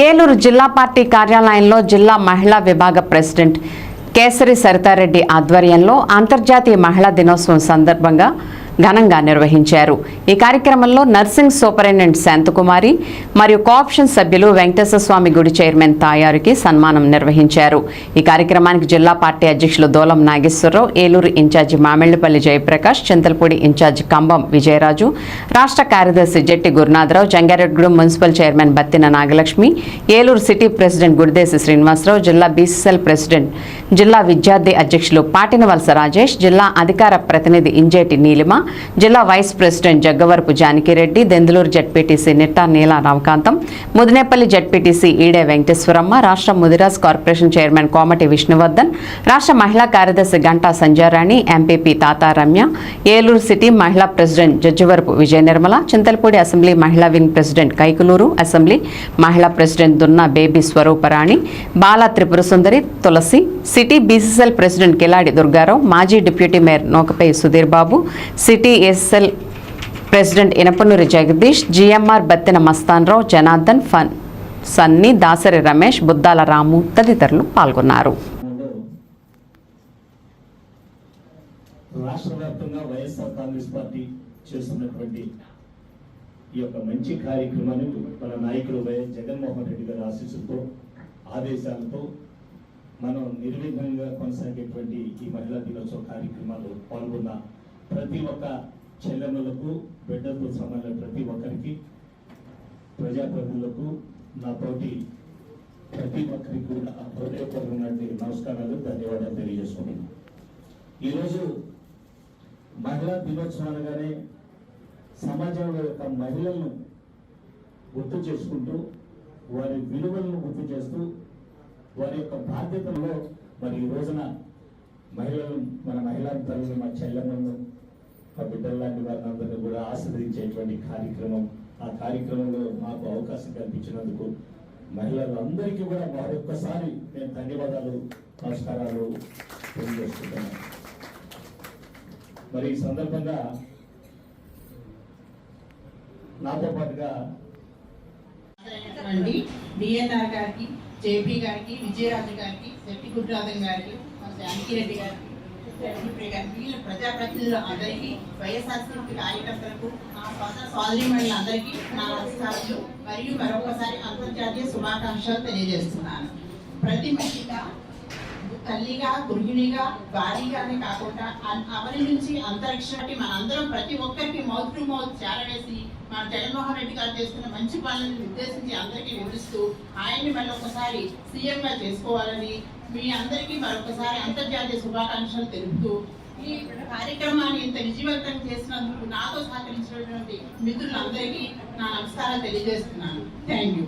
ఏలూరు జిల్లా పార్టీ కార్యాలయంలో జిల్లా మహిళా విభాగ ప్రెసిడెంట్ కేసరి సరితారెడ్డి ఆధ్వర్యంలో అంతర్జాతీయ మహిళా దినోత్సవం సందర్భంగా ఘనంగా నిర్వహించారు. ఈ కార్యక్రమంలో నర్సింగ్ సూపరింటెండెంట్ శాంతకుమారి మరియు కోఆప్షన్ సభ్యులు వెంకటేశ్వర స్వామి గుడి చైర్మన్ తాయారుకి సన్మానం నిర్వహించారు. ఈ కార్యక్రమానికి జిల్లా పార్టీ అధ్యక్షులు Dolam Nageswara Rao Eluru in charge Mamillapalli Jayaprakash Chintalapudi in charge Kambam Vijayaraju రాష్ట్ర కార్యదర్శి Jetti Gurunatha Rao Jangareddygudem municipal chairman Battina Nagalakshmi Eluru city president Gudidesi Srinivasa Rao జిల్లా బీసీసీఎల్ ప్రెసిడెంట్ జిల్లా విద్యార్థి అధ్యక్షులు పాటినవలస రాజేష్ జిల్లా అధికార ప్రతినిధి ఇంజేటి నీలిమ జిల్లా vice president Jaggavarapu Janaki Reddy Denduluru ZPTC Nitta Neela Ramakantham Mudinepalli ZPTC Ede Venkateswaramma రాష్ట్ర ముదిరాజ్ కార్పొరేషన్ చైర్మన్ కోమటి విష్ణువర్ధన్ రాష్ట్ర మహిళా కార్యదర్శి గంటా సంజారాణి ఎంపీపీ తాతారమ్య ఏలూరు సిటీ మహిళా ప్రెసిడెంట్ జడ్జివరపు విజయ నిర్మల చింతలపూడి అసెంబ్లీ మహిళా వింగ్ ప్రెసిడెంట్ కైకులూరు అసెంబ్లీ మహిళా president Dunna Baby Swarooparani Bala Tripura Sundari Tulasi city BCCL president Kiladi Durga Rao మాజీ deputy mayor Nokapai Sudheer Babu c city SL president Inapanuri Jagadish GMR Battina Mastan Rao Janardhan fun Sunny Dasari Ramesh Buddala Ramu తదితరులు పాల్గొన్నారు. రాష్ట్ర వ్యాప్తంగా YSR Congress party చేస్తున్నటువంటి ఈ యొక్క మంచి కార్యక్రమాన్ని మన నాయకుడు వైఎస్ జగన్మోహన్ రెడ్డి గారి ఆశీస్సులతో ఆదేశాలతో మనం నిర్విఘ్నంగా కొనసాగేటువంటి ఈ మహిళా దినోత్సవ కార్యక్రమాలు పాల్గొన్న ప్రతి ఒక్క చెల్లెమ్మలకు బిడ్డలతో సమాన ప్రతి ఒక్కరికి ప్రజాప్రతినిధులకు నా తోటి ప్రతి ఒక్కరికి కూడా హృదయపూర్వకమైనటువంటి నమస్కారాలు ధన్యవాదాలు తెలియజేసుకుంటున్నాను. ఈరోజు మహిళా దినోత్సవం అనగానే సమాజంలో యొక్క మహిళలను గుర్తు చేసుకుంటూ వారి విలువలను గుర్తు చేస్తూ వారి యొక్క బాధ్యతల్లో మరి ఈ రోజున మహిళలను మన మహిళా తల్లులు మా చెల్లెమ్మలను ఆ బిడ్డల లాంటి వారిని అందరినీ కూడా ఆస్వాదించేటువంటి కార్యక్రమం ఆ కార్యక్రమంలో మాకు అవకాశం కల్పించినందుకు మహిళలందరికీ కూడా మరొక్కసారి నేను ధన్యవాదాలు నమస్కారాలు తెలియజేస్తున్నాను. మరి ఈ సందర్భంగా నాతో పాటుగా అండి డిఎన్ఆర్ గారికి జేపీ గారికి విజయరాజు గారికి శెట్టి గుడ్రాధన్ గారికి శాంతి గారికి. ప్రజాప్రతినిధులు అందరికీ వైఎస్ఆర్సీపీ కార్యకర్తలకు నా సోదర సోదరి అందరికీ నా నమస్కారాలు మరియు మరొకసారి అంతర్జాతీయ శుభాకాంక్షలు తెలియజేస్తున్నాను ప్రతి మహిళ తల్లిగా గృహిణిగా భారీగానే కాకుండా అన్- అవని నుంచి అంతరిక్షానికి మనందరం ప్రతి ఒక్కరికి మౌత్ టు మౌత్ చేరవేసి మన జగన్మోహన్ రెడ్డి గారు చేస్తున్న మంచి పనులను ఉద్దేశించి అందరికీ వివరిస్తూ ఆయన్ని మళ్ళీ ఒకసారి సీఎం చేసుకోవాలని మీ అందరికీ మరొకసారి అంతర్జాతీయ శుభాకాంక్షలు తెలుపుతూ ఈ కార్యక్రమాన్ని ఇంత విజయవంతం చేసినందుకు నాతో సహకరించినటువంటి మిత్రులందరికీ నా నమస్కారాలు తెలియజేస్తున్నాను. Thank you.